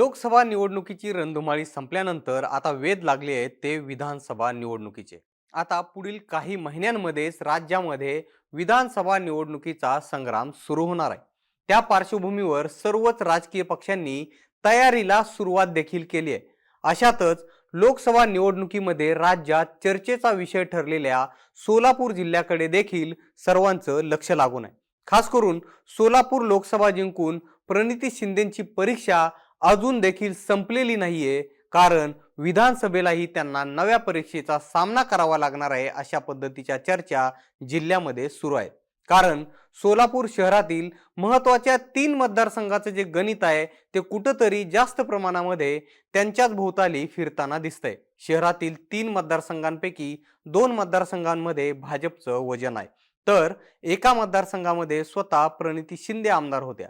लोकसभा निवडणुकीची रणधुमाळी संपल्यानंतर आता वेध लागले आहेत ते विधानसभा निवडणुकीचे. आता पुढील काही महिन्यांमध्येच राज्यामध्ये विधानसभा निवडणुकीचा संग्राम सुरू होणार आहे. त्या पार्श्वभूमीवर सर्वच राजकीय पक्षांनी तयारीला सुरुवात देखील केली आहे. अशातच लोकसभा निवडणुकीमध्ये राज्यात चर्चेचा विषय ठरलेल्या सोलापूर जिल्ह्याकडे देखील सर्वांचं लक्ष लागून आहे. खास करून सोलापूर लोकसभा जिंकून प्रणिती शिंदेची परीक्षा अजून देखील संपलेली नाहीये. कारण विधानसभेलाही त्यांना नव्या परीक्षेचा सामना करावा लागणार आहे अशा पद्धतीच्या चर्चा जिल्ह्यामध्ये सुरू आहेत. कारण सोलापूर शहरातील महत्त्वाच्या तीन मतदारसंघाचं जे गणित आहे ते कुठंतरी जास्त प्रमाणामध्ये त्यांच्याच भोवताली फिरताना दिसतंय. शहरातील तीन मतदारसंघांपैकी दोन मतदारसंघांमध्ये भाजपचं वजन आहे. तर एका मतदारसंघामध्ये स्वतः प्रणिती शिंदे आमदार होत्या.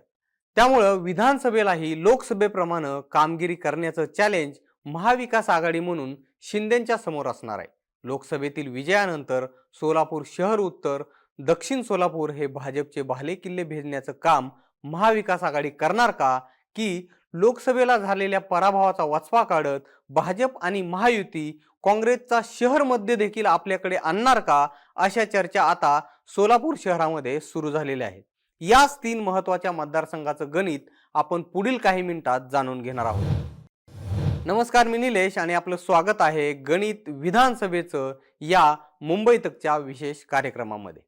त्यामुळं विधानसभेलाही लोकसभेप्रमाणे कामगिरी करण्याचं चॅलेंज महाविकास आघाडी म्हणून शिंदेच्या समोर असणार आहे. लोकसभेतील विजयानंतर सोलापूर शहर उत्तर दक्षिण सोलापूर हे भाजपचे भाले किल्ले भेजण्याचं काम महाविकास आघाडी करणार का? की लोकसभेला झालेल्या पराभवाचा वचपा काढत भाजप आणि महायुती काँग्रेसचा शहरमध्ये देखील आपल्याकडे आणणार का? अशा चर्चा आता सोलापूर शहरामध्ये सुरू झालेल्या आहेत. याच तीन महत्त्वाच्या मतदारसंघाचं गणित आपण पुढील काही मिनिटात जाणून घेणार आहोत. नमस्कार मी निलेश आणि आपलं स्वागत आहे गणित विधानसभेचं या मुंबई तकच्या विशेष कार्यक्रमामध्ये.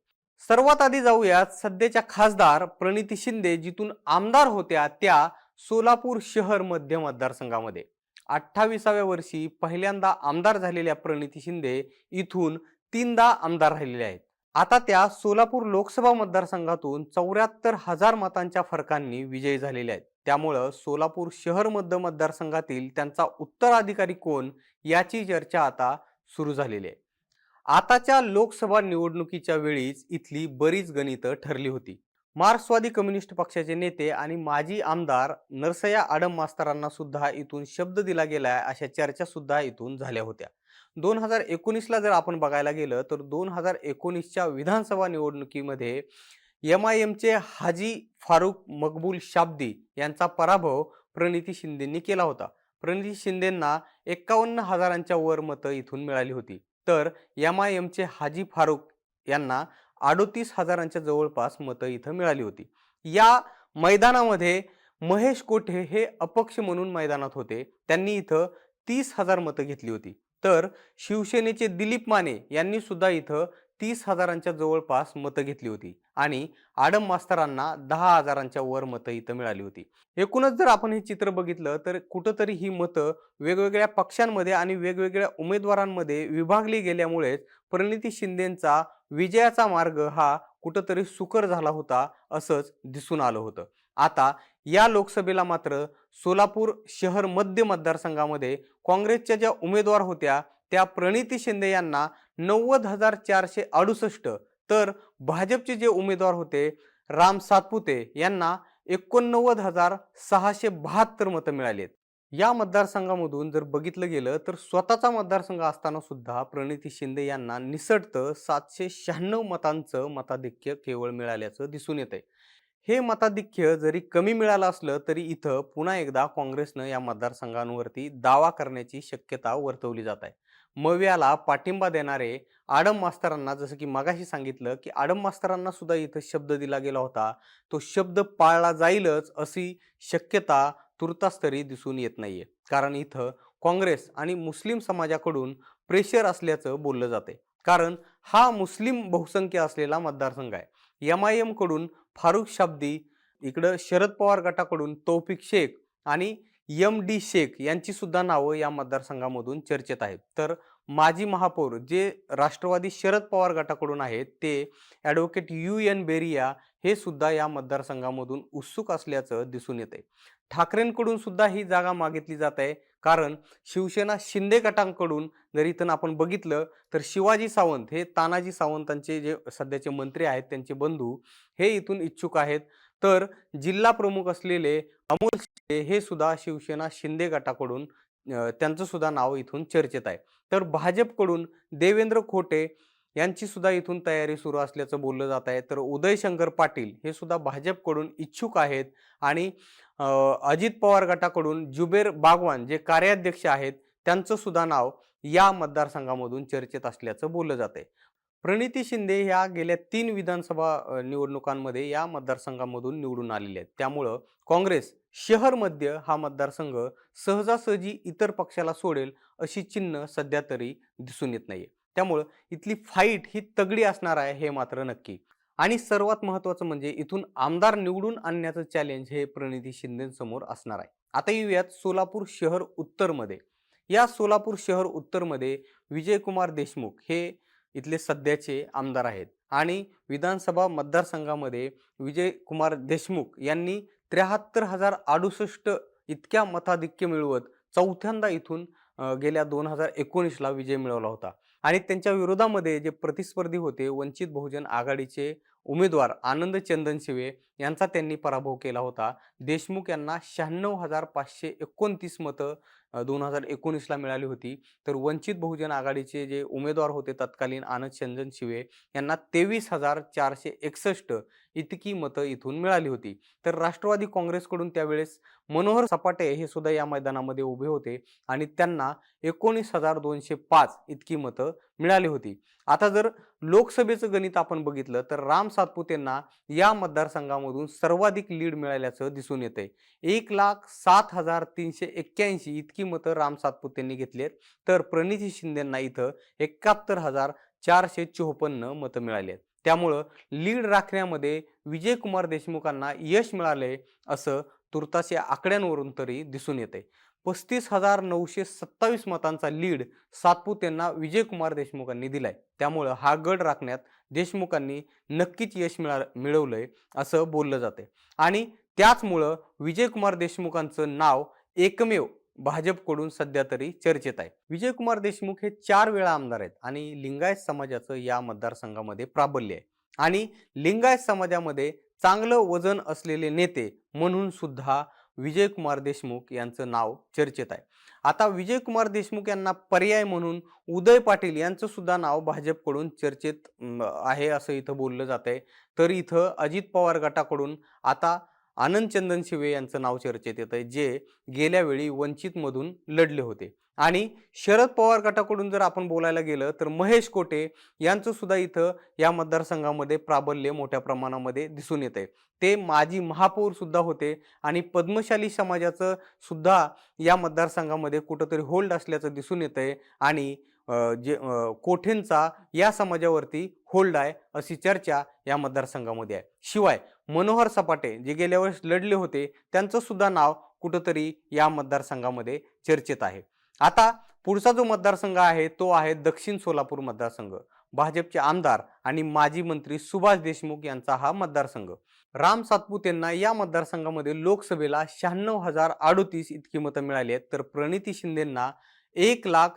सर्वात आधी जाऊयात सध्याच्या खासदार प्रणिती शिंदे जिथून आमदार होत्या त्या सोलापूर शहर मध्य मतदारसंघामध्ये. अठ्ठावीसाव्या वर्षी पहिल्यांदा आमदार झालेल्या प्रणिती शिंदे इथून तीनदा आमदार राहिलेल्या आहेत. आता त्या सोलापूर लोकसभा मतदारसंघातून चौऱ्याहत्तर हजार मतांच्या फरकांनी विजयी झालेल्या आहेत. त्यामुळं सोलापूर शहर मध्य मतदारसंघातील त्यांचा उत्तराधिकारी कोण याची चर्चा आता सुरू झालेली आहे. आताच्या लोकसभा निवडणुकीच्या वेळीच इथली बरीच गणितं ठरली होती. मार्क्सवादी कम्युनिस्ट पक्षाचे नेते आणि माजी आमदार नरसया आडम मास्तरांना सुद्धा इथून शब्द दिला गेलाय अशा चर्चा सुद्धा इथून झाल्या होत्या. दोन हजार एकोणीसला जर आपण बघायला गेलं तर दोन हजार एकोणीसच्या विधानसभा निवडणुकीमध्ये एम आय एमचे हाजी फारुख मकबूल शाब्दी यांचा पराभव प्रणिती शिंदेंनी केला होता. प्रणिती शिंदेंना एक्कावन्न हजारांच्या वर मतं इथून मिळाली होती. तर एम आय एमचे हाजी फारुख यांना अडोतीस हजारांच्या जवळपास मतं इथं मिळाली होती. या मैदानामध्ये महेश कोठे हे अपक्ष म्हणून मैदानात होते. त्यांनी इथं तीस हजार मतं घेतली होती. तर शिवसेनेचे दिलीप माने यांनी सुद्धा इथं तीस हजारांच्या जवळपास मतं घेतली होती आणि आडम मास्तरांना दहा हजारांच्या वर मतं इथं मिळाली होती. एकूणच जर आपण हे चित्र बघितलं तर कुठंतरी ही मतं वेगवेगळ्या पक्षांमध्ये आणि वेगवेगळ्या उमेदवारांमध्ये विभागली गेल्यामुळेच परिणिती शिंदेचा विजयाचा मार्ग हा कुठंतरी सुकर झाला होता असंच दिसून आलं होतं. आता या लोकसभेला मात्र सोलापूर शहर मध्य मतदारसंघामध्ये काँग्रेसच्या ज्या उमेदवार होत्या त्या प्रणिती शिंदे यांना नव्वद हजार चारशे अडुसष्ट तर भाजपचे जे उमेदवार होते राम सातपुते यांना एकोणनव्वद हजार सहाशे बहात्तर मतं मिळाली आहेत. या मतदारसंघामधून जर बघितलं गेलं तर स्वतःचा मतदारसंघ असताना सुद्धा प्रणिती शिंदे यांना निसटतं सातशे शहाण्णव मतांचं मताधिक्य केवळ मिळाल्याचं दिसून येत आहे हे मताधिक्य जरी कमी मिळालं असलं तरी इथं पुन्हा एकदा काँग्रेसनं या मतदारसंघांवरती दावा करण्याची शक्यता वर्तवली जात आहे. मव्याला पाठिंबा देणारे आडम मास्तरांना जसं की मगाशी सांगितलं की आडम मास्तरांना सुद्धा इथं शब्द दिला गेला होता तो शब्द पाळला जाईलच अशी शक्यता तुर्तास तरी दिसून येत नाहीये. कारण इथं काँग्रेस आणि मुस्लिम समाजाकडून प्रेशर असल्याचं बोललं जाते कारण हा मुस्लिम बहुसंख्य असलेला मतदारसंघ आहे. एम आय एमकडून फारुख शाब्दी इकडं शरद पवार गटाकडून तौफिक शेख आणि एम डी शेख यांची सुद्धा नावं या मतदारसंघामधून चर्चेत आहेत. तर माजी महापौर जे राष्ट्रवादी शरद पवार गटाकडून आहेत ते ॲडव्होकेट यू एन बेरिया हे सुद्धा या मतदारसंघामधून उत्सुक असल्याचं दिसून येते ठाकरेंकडून सुद्धा ही जागा मागितली जात आहे. कारण शिवसेना शिंदे गटांकडून जर इथं आपण बघितलं तर शिवाजी सावंत हे तानाजी सावंतांचे जे सध्याचे मंत्री आहेत त्यांचे बंधू हे इथून इच्छुक आहेत. तर जिल्हा प्रमुख असलेले अमोल शिंदे हे सुद्धा शिवसेना शिंदे गटाकडून त्यांचं सुद्धा नाव इथून चर्चेत आहे. तर भाजपकडून देवेंद्र खोटे यांची सुद्धा इथून तयारी सुरू असल्याचं बोललं जात आहे. तर उदयशंकर पाटील हे सुद्धा भाजपकडून इच्छुक आहेत आणि अजित पवार गटाकडून जुबेर बागवान जे कार्याध्यक्ष आहेत त्यांचं सुद्धा नाव या मतदारसंघामधून चर्चेत असल्याचं बोललं जाते प्रणिती शिंदे ह्या गेल्या तीन विधानसभा निवडणुकांमध्ये या मतदारसंघामधून निवडून आलेले आहेत. त्यामुळं काँग्रेस शहर मध्य हा मतदारसंघ सहजासहजी इतर पक्षाला सोडेल अशी चिन्ह सध्या तरी दिसून येत नाहीये. त्यामुळं इथली फाईट ही तगडी असणार आहे हे मात्र नक्की. आणि सर्वात महत्त्वाचं म्हणजे इथून आमदार निवडून आणण्याचं चॅलेंज हे प्रणिती शिंदेसमोर असणार आहे. आता येऊयात सोलापूर शहर उत्तरमध्ये. या सोलापूर शहर उत्तरमध्ये विजयकुमार देशमुख हे इथले सध्याचे आमदार आहेत. आणि विधानसभा मतदारसंघामध्ये विजयकुमार देशमुख यांनी त्र्याहत्तर हजार अडुसष्ट इतक्या मताधिक्य मिळवत चौथ्यांदा इथून गेल्या दोन हजार एकोणीसला विजय मिळवला होता. आणि त्यांच्या विरोधामध्ये जे प्रतिस्पर्धी होते वंचित बहुजन आघाडीचे उमेदवार आनंद चंदन शिवे यांचा त्यांनी पराभव केला होता. देशमुख यांना शहाण्णव हजार पाचशे एकोणतीस मतं दोन हजार एकोणीसला मिळाली होती. तर वंचित बहुजन आघाडीचे जे उमेदवार होते तत्कालीन आनंद चंदन शिवे यांना तेवीस हजार चारशे एकसष्ट इतकी मतं इथून मिळाली होती. तर राष्ट्रवादी काँग्रेसकडून त्यावेळेस मनोहर सपाटे हे सुद्धा या मैदानामध्ये उभे होते आणि त्यांना एकोणीस हजार दोनशे पाच इतकी मतं मिळाली होती. आता जर लोकसभेचं गणित आपण बघितलं तर राम सातपुतेंना या मतदारसंघामधून सर्वाधिक लीड मिळाल्याचं दिसून येतंय. एक लाख सात हजार तीनशे एक्क्याऐंशी इतकी मतं राम सातपुतेंनी घेतली आहेत. तर प्रणिती शिंदेंना इथं एकाहत्तर हजार चारशे चोपन्न मतं मिळाली आहेत. त्यामुळं लीड राखण्यामध्ये विजयकुमार देशमुखांना यश मिळालंय असं तुर्तास या आकड्यांवरून तरी दिसून येते पस्तीस हजार नऊशे सत्तावीस मतांचा लीड सातपूत यांना विजयकुमार देशमुखांनी दिलाय. त्यामुळं हा गड राखण्यात देशमुखांनी नक्कीच यश मिळा मिळवलंय असं बोललं जाते आणि त्याचमुळं विजयकुमार देशमुखांचं नाव एकमेव भाजपकडून सध्या तरी चर्चेत आहे विजयकुमार देशमुख हे चार वेळा आमदार आहेत आणि लिंगायत समाजाचं या मतदारसंघामध्ये प्राबल्य आहे. आणि लिंगायत समाजामध्ये चांगलं वजन असलेले नेते म्हणून सुद्धा विजयकुमार देशमुख यांचं नाव चर्चेत आहे. आता विजयकुमार देशमुख यांना पर्याय म्हणून उदय पाटील यांचं सुद्धा नाव भाजपकडून चर्चेत आहे असं इथं बोललं जात आहे तर इथं अजित पवार गटाकडून आता आनंद चंदन शिवे यांचं नाव चर्चेत येत आहे जे गेल्या वेळी वंचितमधून लढले होते. आणि शरद पवार गटाकडून जर आपण बोलायला गेलं तर महेश कोटे यांचं सुद्धा इथं या मतदारसंघामध्ये प्राबल्य मोठ्या प्रमाणामध्ये दिसून येते ते माजी महापौर सुद्धा होते आणि पद्मशाली समाजाचं सुद्धा या मतदारसंघामध्ये कुठंतरी होल्ड असल्याचं दिसून येतंय आणि जे कोठेंचा या समाजावरती होल्ड आहे अशी चर्चा या मतदारसंघामध्ये आहे. शिवाय मनोहर सपाटे जे गेल्या वेळेस लढले होते त्यांचं सुद्धा नाव कुठंतरी या मतदारसंघामध्ये चर्चेत आहे. आता पुढचा जो मतदारसंघ आहे तो आहे दक्षिण सोलापूर मतदारसंघ. भाजपचे आमदार आणि माजी मंत्री सुभाष देशमुख यांचा हा मतदारसंघ. राम सातपुत यांना या मतदारसंघामध्ये लोकसभेला शहाण्णव हजार अडोतीस इतकी मतं मिळाली आहेत तर प्रणिती शिंदेंना एक लाख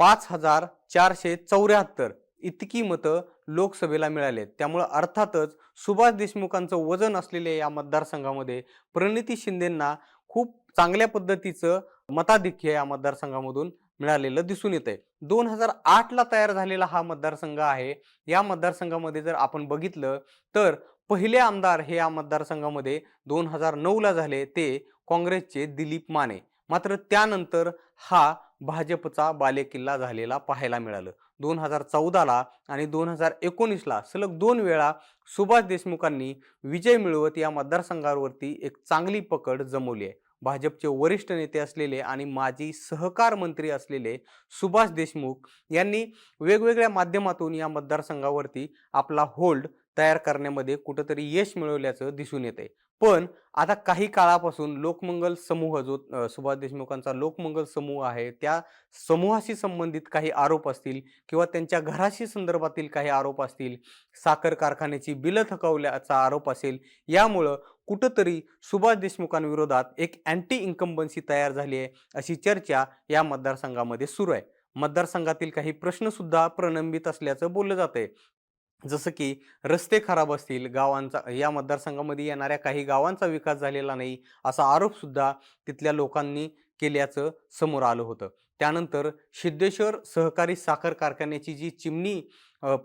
पाच हजार चारशे चौऱ्याहत्तर इतकी मतं लोकसभेला मिळाले त्यामुळं अर्थातच सुभाष देशमुखांचं वजन असलेल्या या मतदारसंघामध्ये प्रणिती शिंदेंना खूप चांगल्या पद्धतीचं मताधिक्य या मतदारसंघामधून मिळालेलं दिसून येत आहे दोन हजार आठला तयार झालेला हा मतदारसंघ आहे. या मतदारसंघामध्ये जर आपण बघितलं तर पहिले आमदार हे या मतदारसंघामध्ये दोन हजार नऊला झाले ते काँग्रेसचे दिलीप माने. मात्र त्यानंतर हा भाजपचा बालेकिल्ला झालेला पाहायला मिळालं. दोन हजार चौदाला आणि दोन हजार एकोणीसला सलग दोन वेळा सुभाष देशमुखांनी विजय मिळवत या मतदारसंघावरती एक चांगली पकड जमवली आहे. भाजपचे वरिष्ठ नेते असलेले आणि माजी सहकार मंत्री असलेले सुभाष देशमुख यांनी वेगवेगळ्या माध्यमातून या मतदारसंघावरती आपला होल्ड तयार करण्यामध्ये कुठंतरी यश मिळवल्याचं दिसून येते पण आता काही काळापासून लोकमंगल समूह जो सुभाष देशमुखांचा लोकमंगल समूह आहे त्या समूहाशी संबंधित काही आरोप असतील किंवा त्यांच्या घराशी संदर्भातील काही आरोप असतील साखर कारखान्याची बिलं थकवल्याचा आरोप असेल यामुळं कुठंतरी सुभाष देशमुखांविरोधात एक अँटी इन्कम्बन्सी तयार झाली आहे अशी चर्चा या मतदारसंघामध्ये सुरू आहे. मतदारसंघातील काही प्रश्नसुद्धा प्रलंबित असल्याचं बोललं जातंय. जसं की रस्ते खराब असतील गावांचा या मतदारसंघामध्ये येणाऱ्या काही गावांचा विकास झालेला नाही असा आरोपसुद्धा तिथल्या लोकांनी केल्याचं समोर आलं होतं. त्यानंतर सिद्धेश्वर सहकारी साखर कारखान्याची जी चिमणी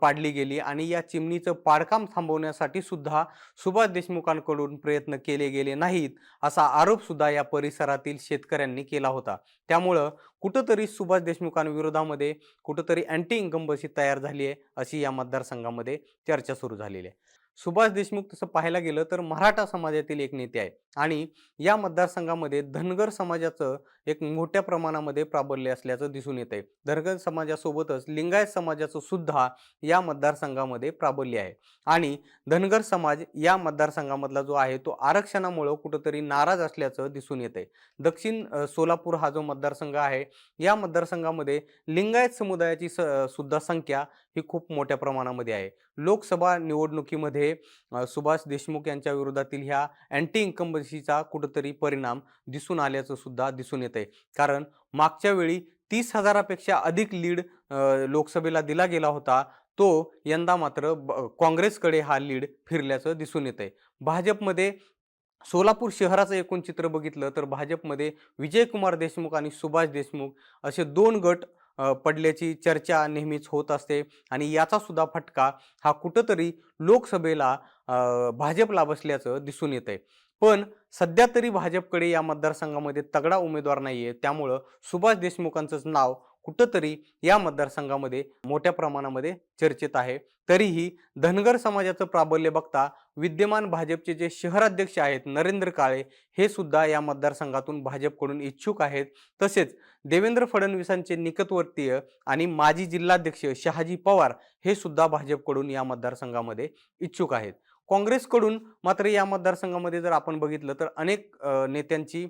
पाडली गेली आणि या चिमणीचं पाडकाम थांबवण्यासाठी सुद्धा सुभाष देशमुखांकडून प्रयत्न केले गेले नाहीत असा आरोप सुद्धा या परिसरातील शेतकऱ्यांनी केला होता. त्यामुळं कुठंतरी सुभाष देशमुखांविरोधामध्ये कुठंतरी अँटी इन्कम्बसी तयार झाली आहे अशी या मतदारसंघामध्ये चर्चा सुरू झालेली आहे. सुभाष देशमुख तसं पाहायला गेलं तर मराठा समाजातील एक नेते आहे आणि या मतदारसंघामध्ये धनगर समाजाचं एक मोठ्या प्रमाणामध्ये प्राबल्य असल्याचं दिसून येत आहे धनगर समाजासोबतच लिंगायत समाजाचं सुद्धा या मतदारसंघामध्ये प्राबल्य आहे. आणि धनगर समाज या मतदारसंघामधला जो आहे तो आरक्षणामुळं कुठंतरी नाराज असल्याचं दिसून येत आहे दक्षिण सोलापूर हा जो मतदारसंघ आहे या मतदारसंघामध्ये लिंगायत समुदायाची स सुद्धा संख्या ही खूप मोठ्या प्रमाणामध्ये आहे. लोकसभा निवडणुकीमध्ये सुभाष देशमुख यांच्या विरोधातील ह्या अँटी इन्कम्बन्सीचा कुठंतरी परिणाम दिसून आल्याचं सुद्धा दिसून येत आहे कारण मागच्या वेळी तीस हजारापेक्षा अधिक लीड लोकसभेला दिला गेला होता. तो यंदा मात्र काँग्रेसकडे हा लीड फिरल्याचं दिसून येतंय. भाजपमध्ये सोलापूर शहराचं एकूण चित्र बघितलं तर भाजपमध्ये विजयकुमार देशमुख आणि सुभाष देशमुख असे दोन गट पडल्याची चर्चा नेहमीच होत असते. आणि याचा सुद्धा फटका हा कुठंतरी लोकसभेला भाजपला बसल्याचं दिसून येतंय. पण सध्या तरी भाजपकडे या मतदारसंघामध्ये तगडा उमेदवार नाही आहे त्यामुळं सुभाष देशमुखांचंच नाव कुठंतरी या मतदारसंघामध्ये मोठ्या प्रमाणामध्ये चर्चेत आहे. तरीही धनगर समाजाचं प्राबल्य बघता विद्यमान भाजपचे जे शहराध्यक्ष आहेत नरेंद्र काळे हे सुद्धा या मतदारसंघातून भाजपकडून इच्छुक आहेत. तसेच देवेंद्र फडणवीसांचे निकटवर्तीय आणि माजी जिल्हाध्यक्ष शहाजी पवार हे सुद्धा भाजपकडून या मतदारसंघामध्ये इच्छुक आहेत. काँग्रेसकडून मात्र या मतदारसंघामध्ये जर आपण बघितलं तर अनेक नेत्यांची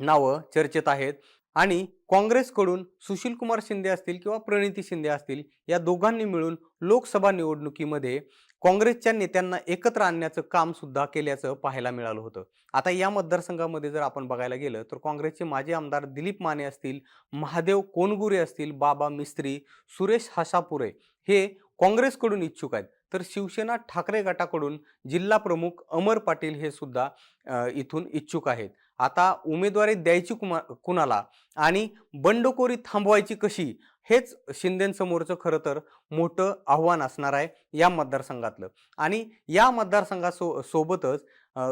नावं चर्चेत आहेत आणि काँग्रेसकडून सुशीलकुमार शिंदे असतील किंवा प्रणिती शिंदे असतील या दोघांनी मिळून लोकसभा निवडणुकीमध्ये काँग्रेसच्या नेत्यांना एकत्र आणण्याचं काम सुद्धा केल्याचं पाहायला मिळालं होतं. आता या मतदारसंघामध्ये जर आपण बघायला गेलं तर काँग्रेसचे माजी आमदार दिलीप माने असतील महादेव कोनगुरे असतील बाबा मिस्त्री सुरेश हासापुरे हे काँग्रेसकडून इच्छुक आहेत. तर शिवसेना ठाकरे गटाकडून जिल्हा प्रमुख अमर पाटील हे सुद्धा इथून इच्छुक आहेत. आता उमेदवारी द्यायची कुमा कुणाला आणि बंडखोरी थांबवायची कशी हेच शिंदेसमोरचं खरं तर मोठं आव्हान असणार आहे या मतदारसंघातलं. आणि या मतदारसंघासो सोबतच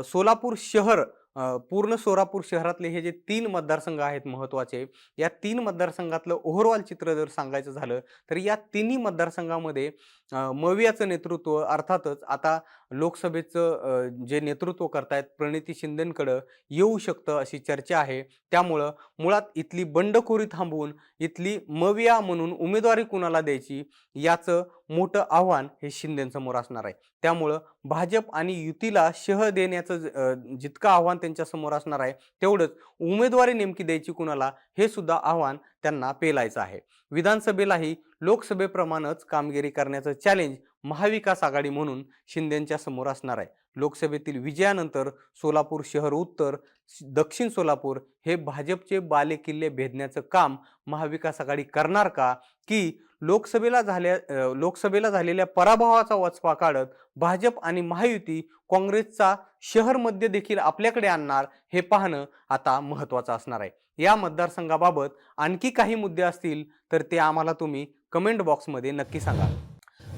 सोलापूर शहर पूर्ण सोलापूर शहरातले हे जे तीन मतदारसंघ आहेत महत्त्वाचे या तीन मतदारसंघातलं ओव्हरऑल चित्र जर सांगायचं झालं तर या तिन्ही मतदारसंघामध्ये मवियाचं नेतृत्व अर्थातच आता लोकसभेचं जे नेतृत्व करतायत प्रणिती शिंदेंकडं येऊ शकतं अशी चर्चा आहे. त्यामुळं मुळात इथली बंडखोरी थांबवून इथली मविया म्हणून उमेदवारी कुणाला द्यायची याचं मोठं आव्हान हे शिंदेसमोर असणार आहे. त्यामुळं भाजप आणि युतीला शह देण्याचं ज- जितकं आव्हान त्यांच्यासमोर असणार आहे तेवढंच उमेदवारी नेमकी द्यायची कुणाला हे सुद्धा आव्हान त्यांना पेलायचं आहे. विधानसभेलाही लोकसभेप्रमाणेच कामगिरी करण्याचं चॅलेंज महाविकास आघाडी म्हणून शिंदेच्या समोर असणार आहे. लोकसभेतील विजयानंतर सोलापूर शहर उत्तर दक्षिण सोलापूर हे भाजपचे बालेकिल्ले भेदण्याचं काम महाविकास आघाडी करणार का? की लोकसभेला झाल्या लोकसभेला झालेल्या पराभवाचा वचपा काढत भाजप आणि महायुती काँग्रेसचा शहरमध्ये देखील आपल्याकडे आणणार हे पाहणं आता महत्त्वाचं असणार आहे. या मतदारसंघाबाबत आणखी काही मुद्दे असतील तर ते आम्हाला तुम्ही कमेंट बॉक्समध्ये नक्की सांगा.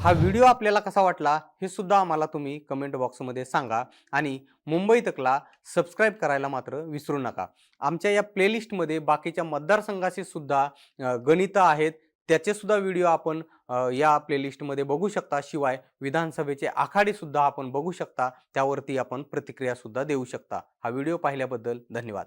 हा व्हिडिओ आपल्याला कसा वाटला हे सुद्धा आम्हाला तुम्ही कमेंट बॉक्समध्ये सांगा आणि मुंबई तकला सबस्क्राईब करायला मात्र विसरू नका. आमच्या या प्लेलिस्टमध्ये बाकीच्या मतदारसंघाचे सुद्धा गणितं आहेत त्याचे सुद्धा व्हिडिओ आपण या प्लेलिस्टमध्ये बघू शकता. शिवाय विधानसभेचे आखाडे सुद्धा आपण बघू शकता. त्यावरती आपण प्रतिक्रिया सुद्धा देऊ शकता. हा व्हिडिओ पाहिल्याबद्दल धन्यवाद.